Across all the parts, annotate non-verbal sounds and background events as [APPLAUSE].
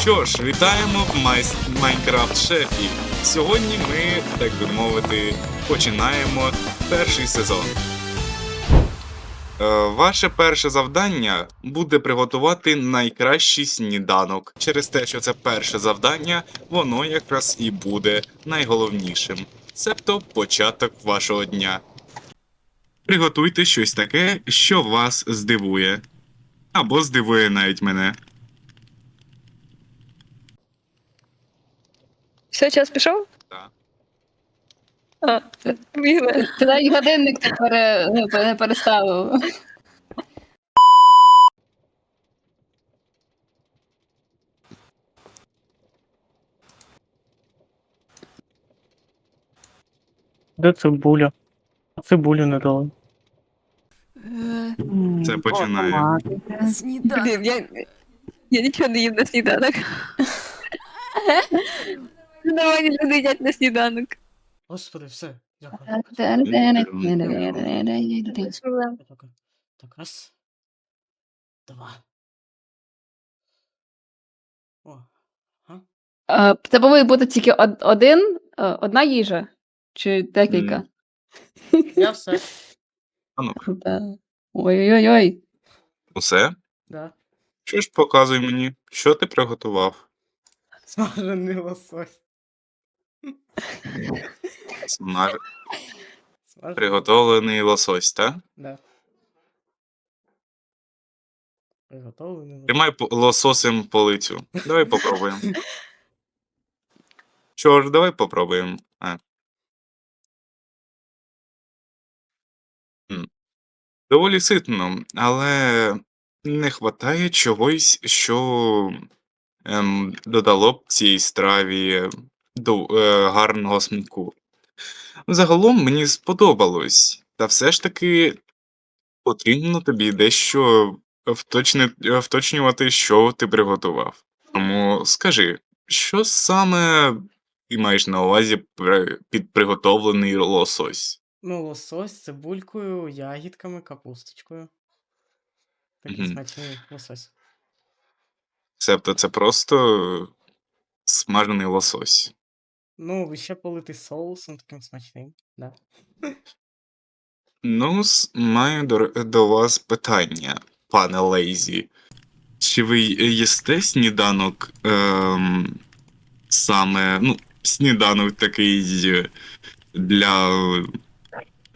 Що ж, вітаємо в Майнкрафт Шефі. Сьогодні ми, так би мовити, починаємо перший сезон. Е, Ваше перше завдання буде приготувати найкращий сніданок. Через те, що це перше завдання, воно якраз і буде найголовнішим. Себто початок вашого дня. Приготуйте щось таке, що вас здивує. Або здивує навіть мене. Все, час пішов? Так. А, бігли. Ти навіть годинник не, пере, не пере- не переставив. Де цибуля? А Цибулю не дали. Це починає. Блін, я, я нічого не їм на сніданок. [LAUGHS] Нормальні люди їдять на сніданок. Господи, все. Дякую. Дякую. Так, раз. Два. О. Ага. Е, Це повинен бути тільки од- один, е, одна їжа. Чи декілька? [LAUGHS] Я все. А ну, Да. Ой-ой-ой. усе? Да. Що ж показуй мені, що ти приготував? Смажений лосось. Смаж... Смажений. Приготовлений лосось, так? Да. Приготовлений. Тримай лососем полицю. Давай попробуємо. Що ж, давай попробуємо. А. Доволі ситно, але не вистачає чогось, що ем, додало б цій страві до, е, гарного смаку. Загалом мені сподобалось, та все ж таки потрібно тобі дещо вточни, вточнювати, що ти приготував. Тому скажи, що саме ти маєш на увазі при- під приготовлений лосось? Ну, лосось, цибулькою, ягідками, капусточкою. Такий Мгм. смачний лосось. Себто це просто смажений лосось. Ну, ще политий соусом таким смачним. Да. Ну, маю до, до вас питання, пане Лейзі. Чи ви й- їсте сніданок ем, саме, ну, сніданок такий е, для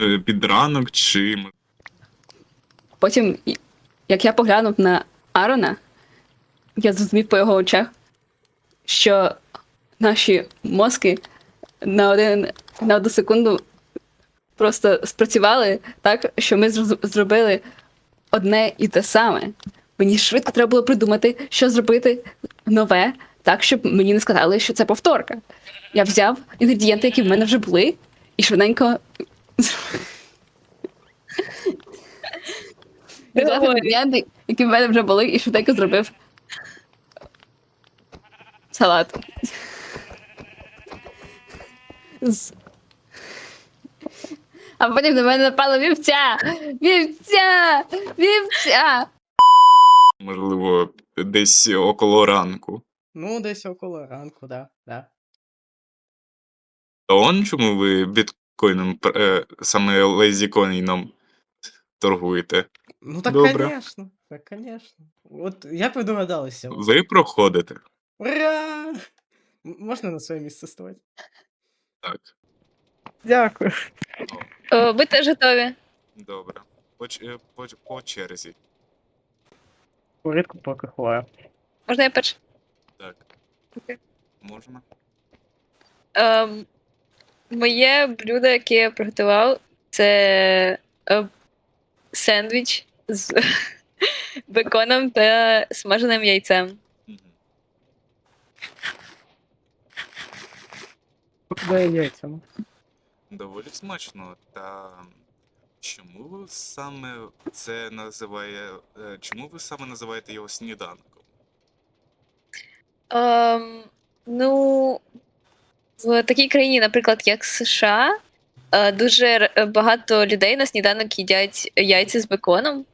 е, підранок, чи Потім, як я поглянув на Арона, я зрозумів по його очах, що наші мозки на, один, на одну секунду просто спрацювали так, що ми зробили одне і те саме. Мені швидко треба було придумати, що зробити нове, так, щоб мені не сказали, що це повторка. Я взяв інгредієнти, які в мене вже були, і швиденько Взяв інгредієнти, які в мене вже були, і швиденько зробив салат. А потім на мене напала вівця! Вівця! Вівця! можливо десь около ранку? Ну, десь около ранку, да. да. То он чому ви біткоїном, е, саме лейзікоїном торгуєте? Ну так, Добре. конечно. Так, конечно. От як ви догадалися? Ви проходите. Ура! М- Можна на своє місце ставати? Так, Дякую. О, ви теж готові. добре. По, ч- е, по, по черзі. Рідко поки ховаю. Можна я перш? Так. Окей. Можна? Ем, моє блюдо, яке я приготував, це е, сендвіч з [LAUGHS] беконом та смаженим яйцем. Мгм. Покидає яйця. ну. Доволі смачно. Та чому ви саме це називає. е, Чому ви саме називаєте його сніданком? Ем, ну, в такій країні, наприклад, як США, е, дуже р- багато людей на сніданок їдять яйця з беконом.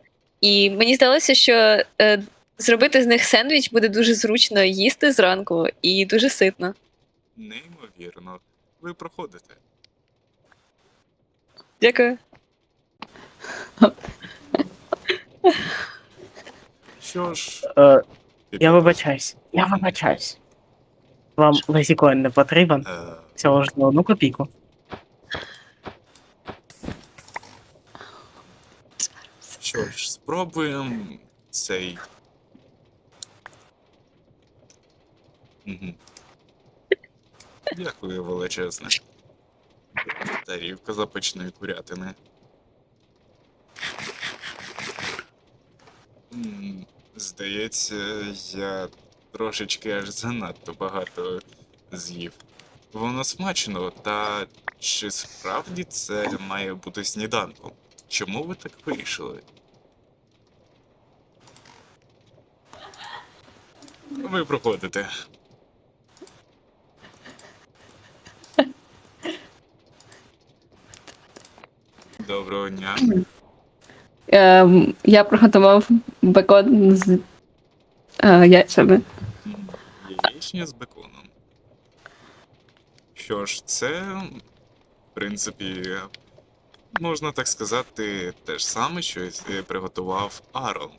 І мені здалося, що е, зробити з них сендвіч буде дуже зручно їсти зранку і дуже ситно. Неймовірно. Ви проходите. Дякую. Що ж, Е, я вибачаюсь. Я вибачаюсь. Вам лексикон не потрібен? е, Всього ж на одну копійку. що ж, спробуємо цей. Мгм. Дякую величезне. Тарівка запеченої курятини. Здається, я трошечки аж занадто багато з'їв. Воно смачно, та чи справді це має бути сніданком? Чому ви так вирішили? Ви проходите. Доброго дня. Ем, я приготував бекон з е, яйцями. Яєчня з беконом. Що ж, це, в принципі, можна так сказати, те ж саме, що е, приготував Арон.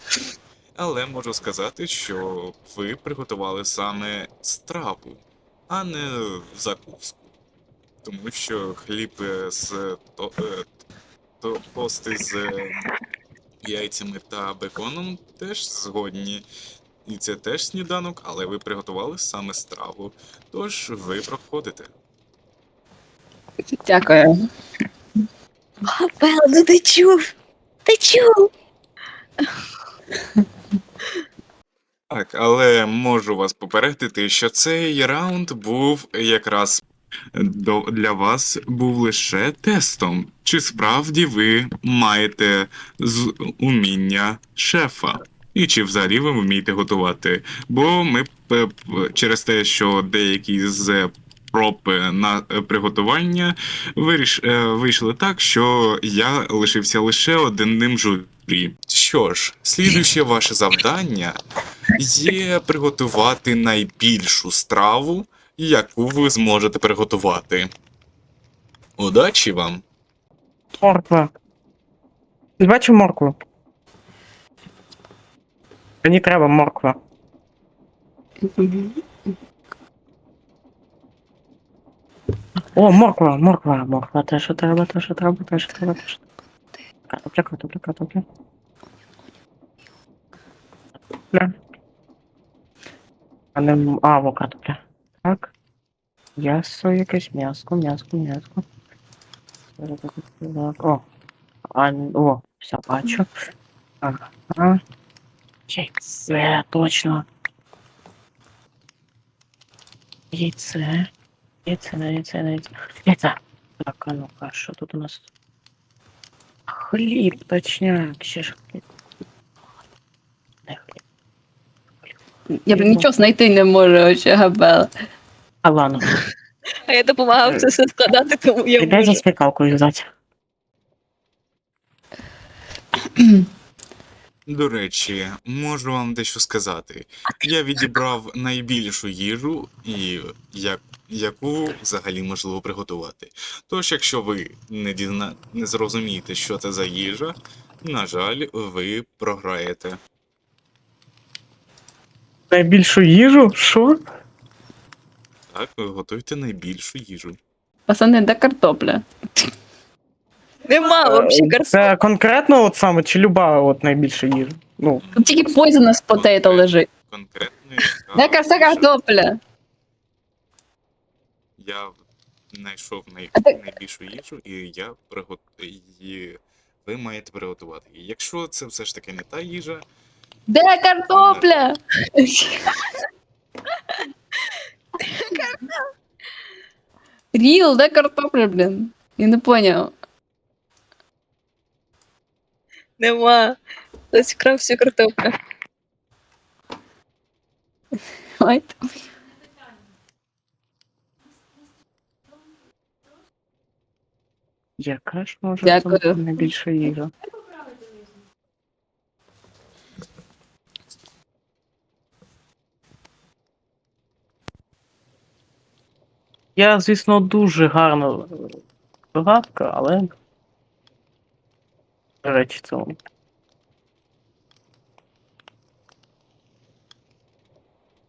Але можу сказати, що ви приготували саме страву, а не закуску. Тому що хліб е, з е, то, тости з е, яйцями та беконом теж згодні. І це теж сніданок, але ви приготували саме страву. Тож ви проходите. Дякую. Белла, ну ти чув? Ти чув? Так, але можу вас попередити, що цей раунд був якраз для вас був лише тестом. Чи справді ви маєте з уміння шефа? І чи взагалі ви вмієте готувати? Бо ми через те, що деякі з проб на приготування виріш, е, вийшли так, що я лишився лише одним журі. Що ж, слідуюче ваше завдання є приготувати найбільшу страву, яку ви зможете приготувати. Удачі вам! Морква. Бачив моркву? Мені треба морква. О, морква, морква, морква, те, що треба, те, що треба, те, що треба, те, що треба. Картопля, картопля. Картопля. А не м- а, во картопля. Так. М'ясо якесь, м'яско, м'яско, м'яско. О. А, о, все бачу. Ага. Яйце, точно. Яйце. Яйце, яйце, яйце. Яйце. Так, а ну-ка, що тут у нас? Хліб, точняк, ще ж. Я б нічого знайти не можу, очі габела. А А я допомагав це все складати, тому я дай за можу. смікалкою взяти. До речі, можу вам дещо сказати. Я відібрав найбільшу їжу, і як, яку взагалі можливо приготувати. Тож, якщо ви не, дізна... не зрозумієте, що це за їжа, на жаль, ви програєте. Найбільшу їжу? Що? Так, готуйте найбільшу їжу. Пацани, де картопля? Нема взагалі картоплі. Це конкретно от саме, чи люба от найбільша їжа? Ну, Тут тільки poisonous potato лежить. Конкретної. [LAUGHS] Де яка вся картопля? Я знайшов най... А ти- найбільшу їжу, і я пригот... і ви маєте приготувати. її. Якщо це все ж таки не та їжа, Де картопля? Ріл, де картопля, блін? Я не поняв. Нема. Хтось вкрав всю картоплю. Ой. яка ж може Дякую. бути найбільша їжа? Я, звісно, дуже гарно догадка, але. Речі.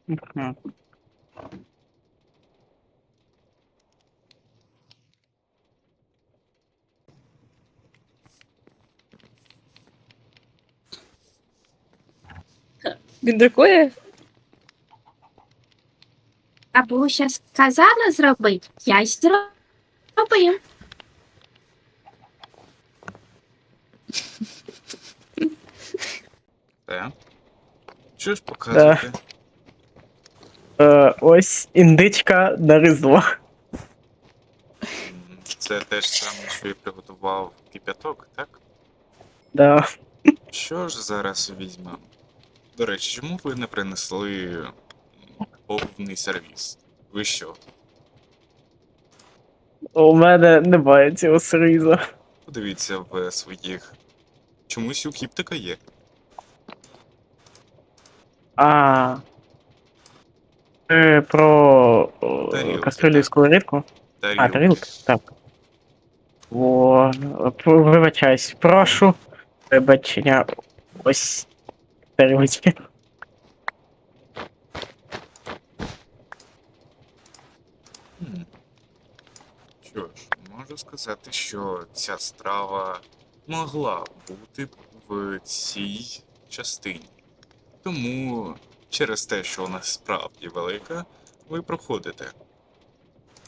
Мгм. Він друкує? Бабуся сказала зробити, я й зробив. Те. Що ж показуєте? Е, ось індичка на різдво. Це те ж саме, що і приготував кип'яток, так? Да. Що ж зараз візьмемо? До речі, чому ви не принесли повний сервіс? Ви що? У мене немає цього сервізу. Подивіться в своїх. Чомусь у кіптика є. А. Е, про Тарілки, кастрюлю так. сковорідку. А, Тарілки. тарілки? Так. О, вибачаюсь, прошу. Вибачення. Ось тарілочки. Хм. Що ж, можу сказати, що ця страва могла бути в цій частині. Тому через те, що вона справді велика, ви проходите,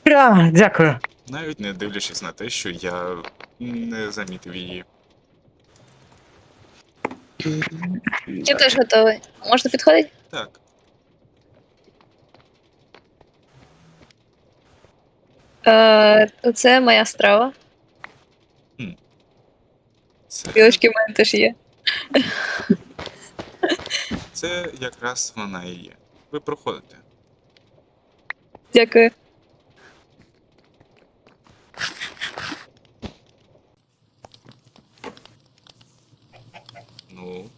Ура! Дякую. навіть не дивлячись на те, що я не замітив її. Я теж готовий. Можна підходити? Так. Е, це моя страва. Це, Білочки в мене теж є. це якраз вона і є. Ви проходите. Дякую. Ну.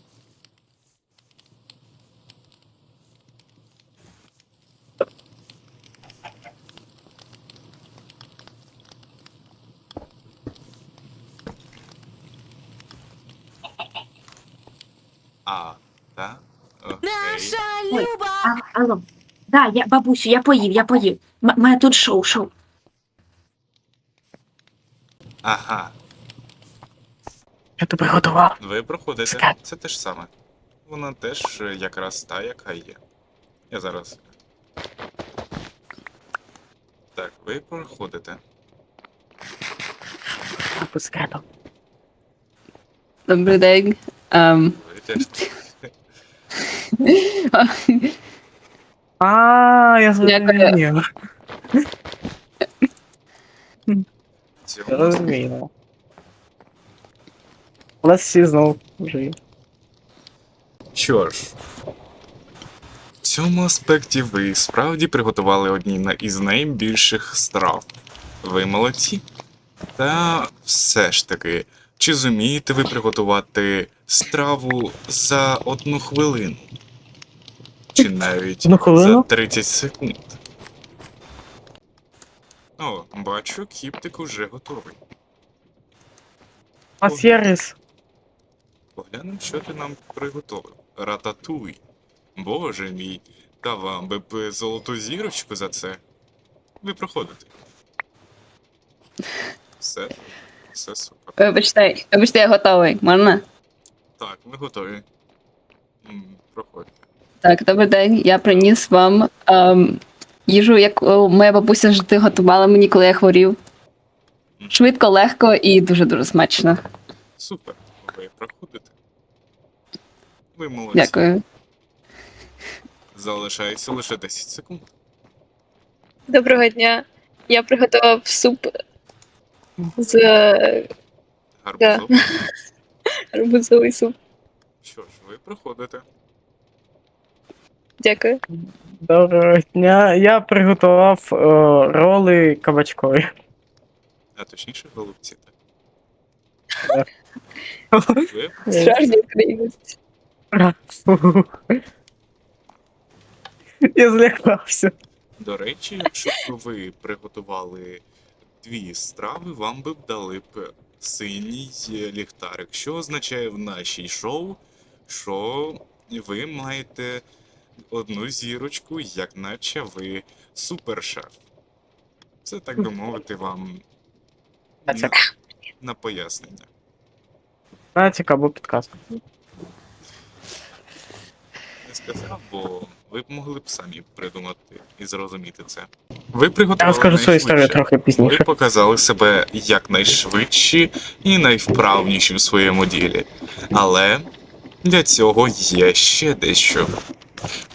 А, так? Окей. А, алло. Да, я, бабусю, я поїв, я поїв. М- мене тут шоу, шоу. Ага, Я тебе готував. ви проходите. Скат. Це те ж саме. Вона теж е, якраз та, яка є. Я зараз. Так, ви проходите. По секрету. Добрий день. Ем, теж. А, я зрозумів. Зрозуміло. У нас всі знову живі. Що ж, в цьому аспекті ви справді приготували одні із найбільших страв. Ви молодці. Та все ж таки, чи зумієте ви приготувати страву за одну хвилину? Чи навіть за 30 секунд? О, бачу, кіптик уже готовий. У нас є рис. Поглянемо, що ти нам приготовив. Рататуй. Боже мій, та вам би б золоту зірочку за це. Ви проходите. Все. Все супер. вибачте, вибачте, я готовий. Можна? Так, ми готові. М, Проходьте. Так, добрий день. Я приніс вам ем, їжу, яку моя бабуся завжди готувала мені, коли я хворів. Швидко, легко і дуже-дуже смачно. Супер. Ви проходите. Ви молодці. Дякую. Залишається лише 10 секунд. Доброго дня. Я приготував суп з е, Гарбузов. арбузовий [LAUGHS] суп. Що ж, ви проходите. Дякую. Доброго дня. Я приготував е, роли кабачкові. А точніше, голубці, так. Так. Ви Справжній українець. Я злякався. До речі, якщо б ви приготували дві страви, вам би б дали б синій ліхтарик, що означає в нашій шоу, що ви маєте одну зірочку, як наче ви супершеф. Це так би мовити вам на, на пояснення. Натяк або підказка. Сказав, бо ви б могли б самі придумати і зрозуміти це. Ви Я приготували розкажу свою історію найшвидше. трохи Ви пізніше. показали себе якнайшвидші і найвправніші в своєму ділі. Але для цього є ще дещо.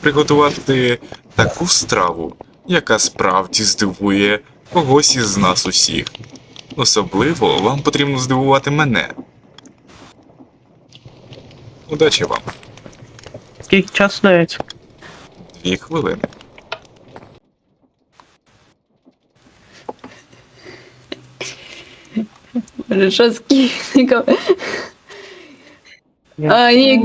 Приготувати таку страву, яка справді здивує когось із нас усіх. Особливо вам потрібно здивувати мене. Удачі вам! Скільки часу дається? Дві хвилини. Боже, що з кіфтиком? Я- А, ні.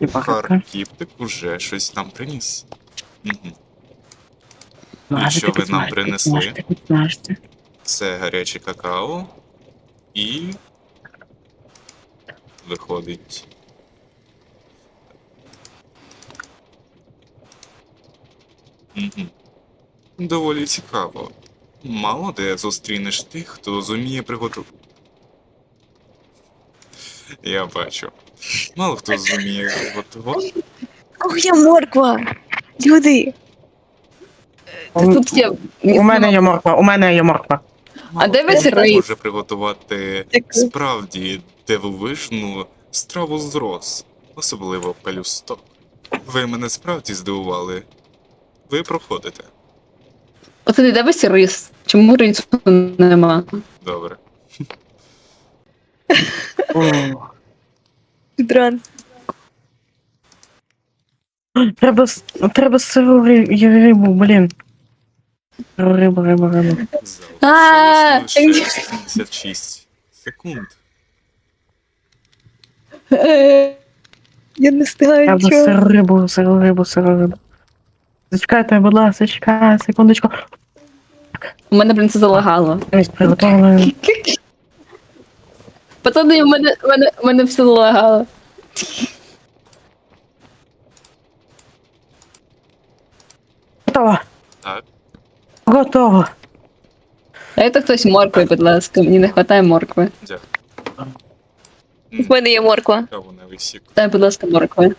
І рибка. Харкіптик уже щось нам приніс. Угу. Смажте, що ви нам підсмажте, принесли? підсмажте, підсмажте. Це гаряче какао і. Виходить. Угу. Доволі цікаво. Мало де зустрінеш тих, хто зуміє приготувати. Я бачу. Мало хто зуміє готувати. Ох, я морква! Люди! У, Тут є. у мене є морква, у мене є морква. А де весь хто може приготувати справді дивовижну страву з роз, особливо пелюсток. Ви мене справді здивували. Ви проходите. Оце не де весь рис. Чому рису нема? Добре. Дран. Треба, с- треба сиру рибу, блін. Сиру Рибу, рибу, рибу. А, лише 76 секунд. Е, Я не встигаю Треба нічого. сиру рибу, сиру рибу, сиру рибу. Зачекайте, будь ласка, зачекай, секундочку. У мене, блін, це залагало. Ось. [LAUGHS] Пацани, у мене, у мене, у мене все залагало. Готово. Так. Готово. Дайте хтось моркви, будь ласка, мені не вистачає моркви. Дякую. В мене є морква. Висік. Дай, будь ласка, моркви.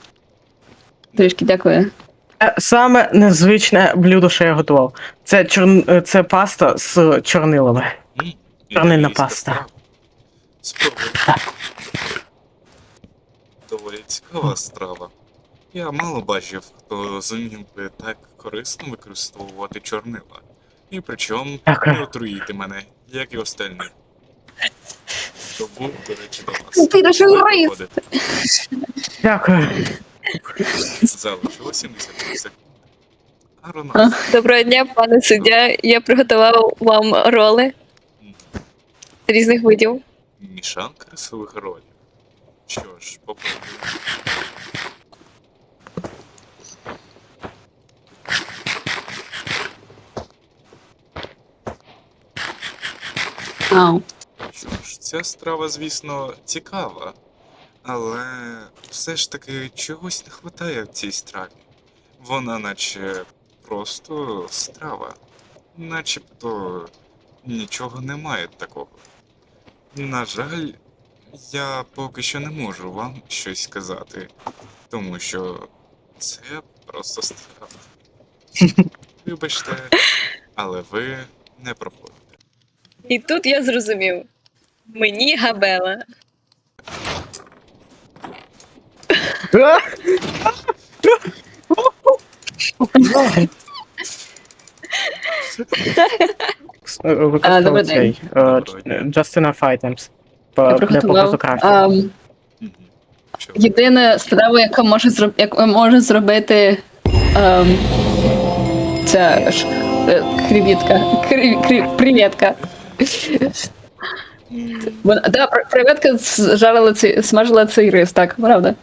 Трішки дякую. Е, Саме незвичне блюдо, що я готував. Це, чор... е, це паста з чорнилами. М, Чорнильна паста. Спробуй. Доволі цікава страва. Я мало бачив, хто зумів би так корисно використовувати чорнила. І причому не отруїти мене, як і остальні. Тому, до речі, до вас. Ти рис. Дякую. Залишилось 73 секунди. Аронас. Доброго дня, пане суддя. Я приготував вам роли різних видів. Мішанка рисових ролів. Що ж, попробуємо. Ау. Що ж, ця страва, звісно, цікава, але все ж таки чогось не вистачає в цій страві. Вона наче просто страва. Начебто нічого немає такого. На жаль, я поки що не можу вам щось сказати, тому що це просто страва. [LAUGHS] Вибачте, але ви не проходите. І тут я зрозумів. Мені габела. Е, Використовую добрий цей. е. Just enough items. По- Я Для приготував. показу ам, Мгм. Що? Єдина страва, яка може зроб... яку може зробити ем, ця ж, е, креветка. Крі... Крі... Привітка. Вона, да, креветка зжарила цей, смажила цей рис, так, правда.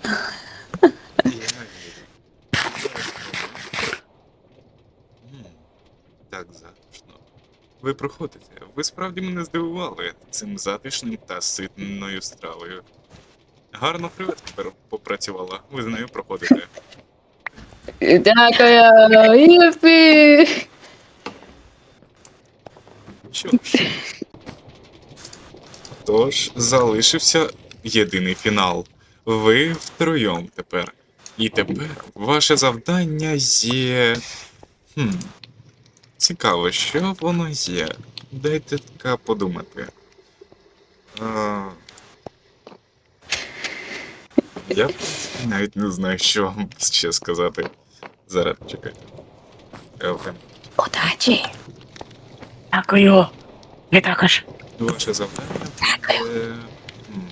Так затишно. Ви проходите. Ви справді мене здивували цим затишним та ситною стравою. Гарно креветка попрацювала. Ви з нею проходите. Дякую. Що ж. Тож, залишився єдиний фінал. Ви втроєм тепер. І тепер ваше завдання є. Хм. Цікаво, що воно є. Дайте така подумати. А... Я навіть не знаю, що вам ще сказати. Зараз чекайте. Удачі. Дякую. Ви також. Ваше завдання буде м,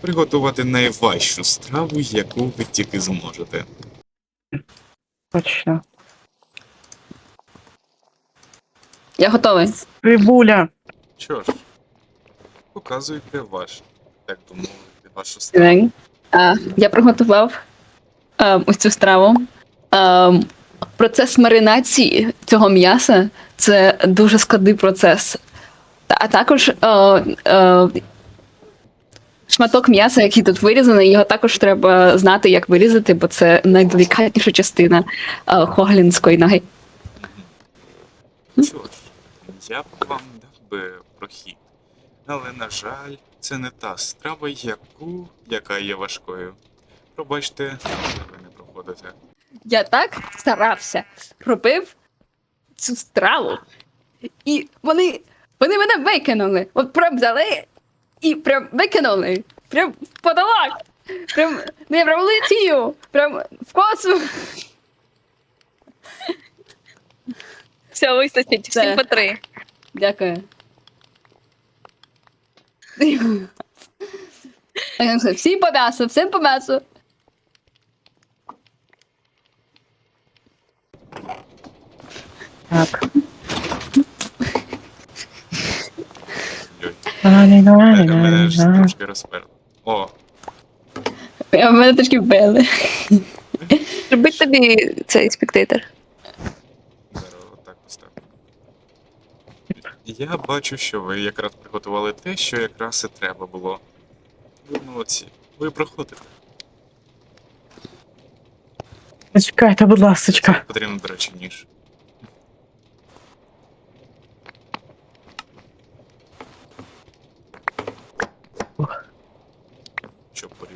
приготувати найважчу страву, яку ви тільки зможете. Точно. Я готовий. Цибуля. Що ж, показуйте ваш, так би мовити, вашу страву. А, я приготував а, ось цю страву. А, процес маринації цього м'яса це дуже складний процес. А також а, а, шматок м'яса, який тут вирізаний, його також треба знати, як вирізати, бо це найделікатніша частина а, хоглінської ноги. Що ж, я б вам дав би прохід. Але, на жаль, це не та страва, яку, яка є важкою. Пробачте, але ви не проходите. Я так старався, робив цю страву. І вони, вони мене викинули. От прям взяли і прям викинули. Прям в потолок. Прям, не прям летію. Прям в космос. Все, вистачить, всім по три. Дякую. Всім по м'ясу, всім по м'ясу. Так. Йой, Ай, мене, мене ж трошки розперло. О, мене вбили. Робить тобі цей зараз отак поставлю. Я бачу, що ви якраз приготували те, що якраз і треба було. Ви молодці. Ви проходите. Чекайте, будь ласочка. Потрібно, до речі, ніж.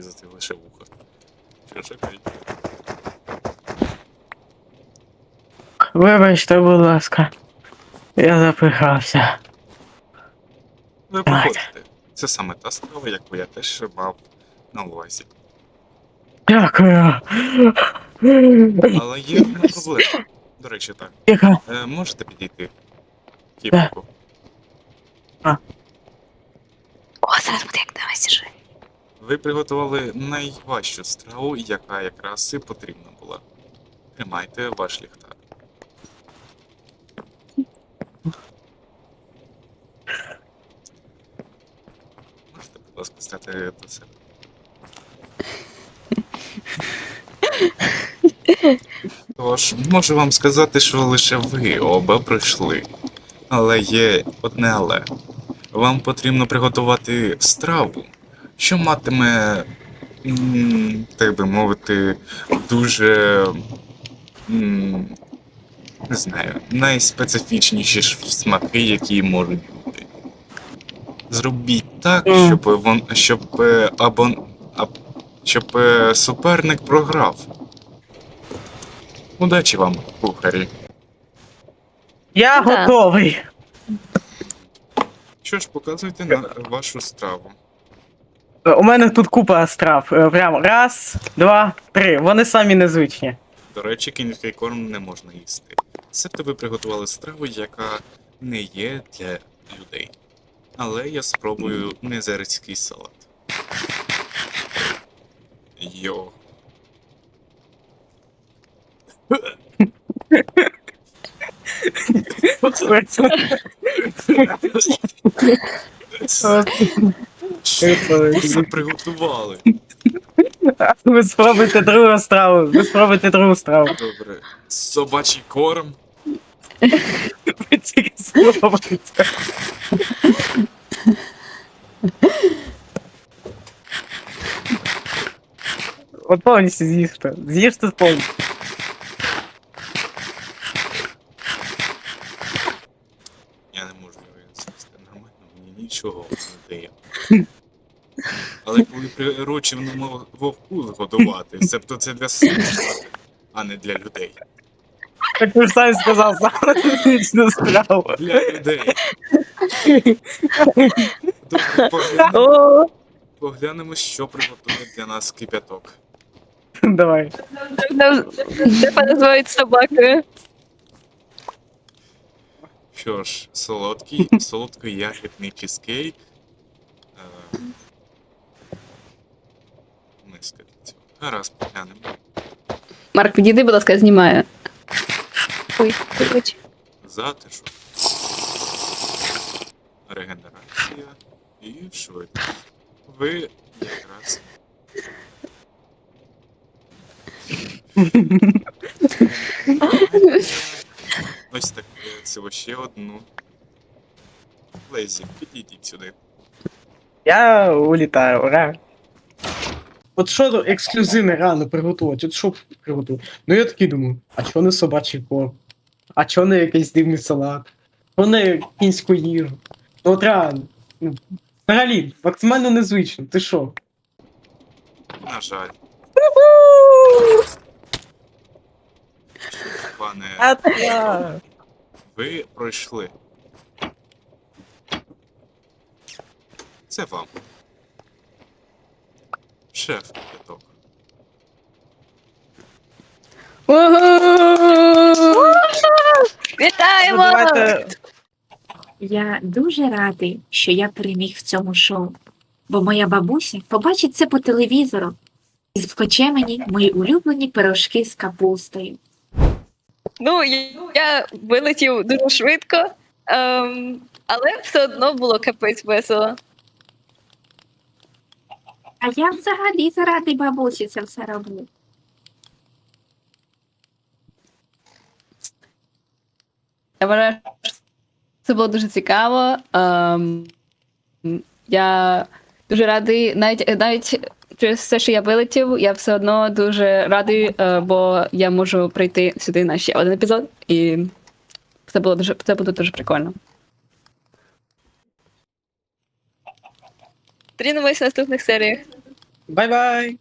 Щоб порізати лише вухо. Що. Вибачте, будь ласка. Я запихався. Ви проходите. Це саме та страва, яку я теж мав на увазі. Дякую. Але є одна проблема. До речі, так. Яка? Е, можете підійти? Кіпку. О, зараз буде як. Ви приготували найважчу страву, яка якраз і потрібна була. Тримайте ваш ліхтар. Можете, будь ласка, стати до себе. Тож, можу вам сказати, що лише ви оба пройшли. Але є одне але. Вам потрібно приготувати страву, що матиме, так би мовити, дуже. Не знаю, найспецифічніші смаки, які можуть бути. Зробіть так, щоб вон, щоб е, або а, щоб е, суперник програв. Удачі вам, кухарі. Я готовий. Що ж, показуйте на вашу страву. Е, У мене тут купа страв. Е, Прям раз, два, три. Вони самі незвичні. До речі, кінський корм не можна їсти. Себто ви приготували страву, яка не є для людей. Але я спробую незерський салат. Йо. [LAUGHS] Це приготували? Ви спробуйте другу страву. Ви спробуйте другу страву. Добре. Собачий корм. Ви тільки спробуйте. От повністю з'їжте. З'їжте повністю. Я не можу винести нормально, мені нічого не дає. Але коли прирученому вовку згодувати, себто це для собак, а не для людей. Так ви ж самі сказав, саме фізичну страву. Для людей. Добре, поглянемо, О, поглянемо, що приготує для нас кипяток. Давай. Тебе називають собакою. Що ж, солодкий, солодкий ягідний чизкейк. Е, Миска Гаразд, поглянемо. Марк, підійди, будь ласка, знімаю. Ой, вибач. Затишок. Регенерація і швидкість. Ви якраз. [LAUGHS] Ось таке цього ще одну. Лезі, підійдіть сюди. Я улітаю, ура. От що ексклюзивне рано приготувати? От що приготувати? Ну я такий думаю, а чого не собачий корм? А чого не якийсь дивний салат? Чого не кінську їжу? Ну от реально. Ну, взагалі, максимально незвично. Ти що? На жаль. Пане, ви пройшли. Це вам. Шеф кипяток. Вітаємо! Я дуже радий, що я переміг в цьому шоу, бо моя бабуся побачить це по телевізору і спече мені мої улюблені пирожки з капустою. Ну, я, я вилетів дуже швидко, ем, але все одно було капець весело. А я взагалі заради бабусі це все роблю. Я це було дуже цікаво. Ем, я дуже радий, навіть, навіть через все, що я вилетів, я все одно дуже радий, е, бо я можу прийти сюди на ще один епізод, і це було дуже це буде дуже прикольно. Трінемось в наступних серіях. Бай-бай!